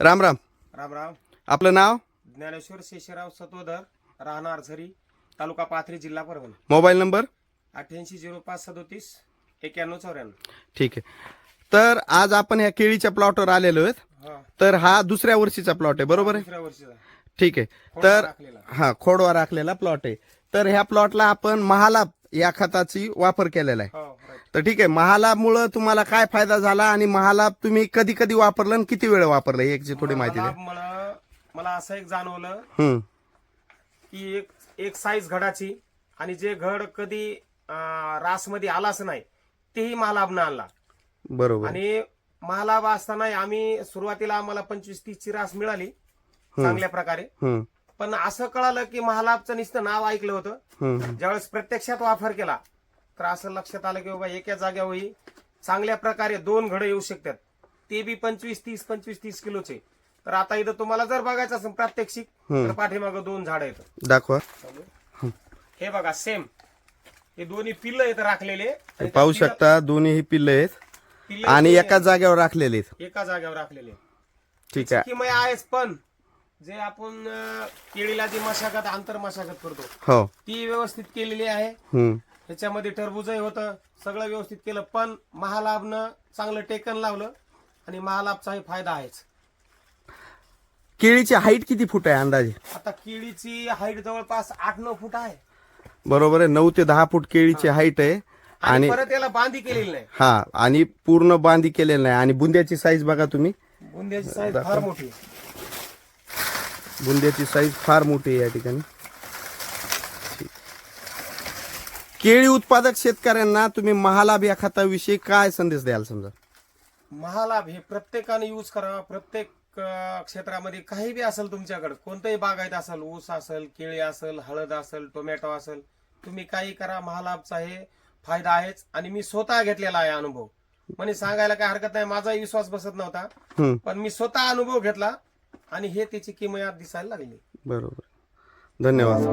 राम राम. राम राम. आपलं नाव? ज्ञानेश्वर शेषराव सतोदर राहणार झरी तालुका पाथरी जिल्हा परभणी. Mobile number? अठ्ठ्याऐंशी झिरो पाच सदोतीस एक्याण्णव चौऱ्याण्णव. ठीक आहे. तर आज आपण ह्या केळीच्या प्लॉटवर आलेलो आहेत. हा. तर हा दुसऱ्या वर्षीचा प्लॉट आहे बरोबर आहे? दुसऱ्या वर्षीचा. ठीक आहे. तर. हा खोडवा राखलेला प्लॉट आहे. तर ह्या प्लॉटला आपण महालाभ या खताची वापर केलेला आहे. हो. तर ठीक आहे महालाभमुळं तुम्हाला काय फायदा झाला आणि महालाभ तुम्ही कधी कधी वापरलं आणि किती वेळ वापरलं याची थोडी माहिती द्या. मला मला मला असं एक जाणवलं हम्म. की एक एक साईज घडाची आणि जे घड कधी रासमध्ये आलाच नाही तेही महालाभनं आणला. बरोबर. आणि महालाभ असताना आम्ही सुरुवातीला आम्हाला पंचवीस तीस ची रास मिळाली चांगल्या प्रकारे. हम्म. पण असं कळालं की महालाभचं नुसतं नाव ऐकलं होतं. हम्म. ज्यावेळेस प्रत्यक्षात वापर केला तर असं लक्षात आलं की बाबा एका जाग्यावर चांगल्या प्रकारे दोन घडे येऊ शकतात. ते बी पंचवीस तीस पंचवीस तीस किलोचे. तर आता इथं तुम्हाला जर बघायचं असेल प्रात्यक्षिक तर पाठीमागं दोन झाड आहेत. दाखवा. हे बघा सेम हे दोन्ही पिल्ल आहेत राखलेले. आणि पाहू त्या शकता दोन्ही ही पिल्ल आहेत. पिल्लं- आणि एका जागेवर राखलेले आहेत. एका जागेवर राखलेले. ठीक आहे. किमय आहेच पण जे आपण अं, केळीला जी मशागत आंतर मशागत करतो हो. ती व्यवस्थित केलेली आहे. हम्म. ह्याच्यामध्ये टरबूजही होतं सगळं व्यवस्थित केलं पण महालाभनं चांगलं टेकन लावलं आणि महालाभचाही फायदा आहेच. केळीची हाईट किती फूट आहे अंदाजे? आता केळीची हाईट जवळपास आठ नऊ फूट आहे. बरोबर आहे नऊ ते दहा फूट केळीची हाईट आहे आणि आणि परत याला बांधी केलेली नाही. हा आणि पूर्ण बांधी केलेलं नाही. आणि बुंद्याची साईज बघा तुम्ही. बुंद्याची साईज फार मोठी बुंद्याची साईज फार मोठी आहे या ठिकाणी ठीक. केळी उत्पादक शेतकऱ्यांना तुम्ही महालाभ या खताविषयी काय संदेश द्याल समजा? महालाभ हे प्रत्येकाने यूज करा प्रत्येक अं, क्षेत्रामध्ये काही बी असेल तुमच्याकडे कोणतंही बागायत असेल ऊस असेल केळी असेल हळद असेल टोमॅटो असेल तुम्ही काही करा. महालाभचा हे फायदा आहेच आणि मी स्वतः घेतलेला आहे अनुभव. म्हणजे सांगायला काय हरकत नाही माझाही विश्वास बसत नव्हता. हम्म. पण मी स्वतः अनुभव घेतला आणि हे त्याची किमयात दिसायला लागली. बरोबर. धन्यवाद.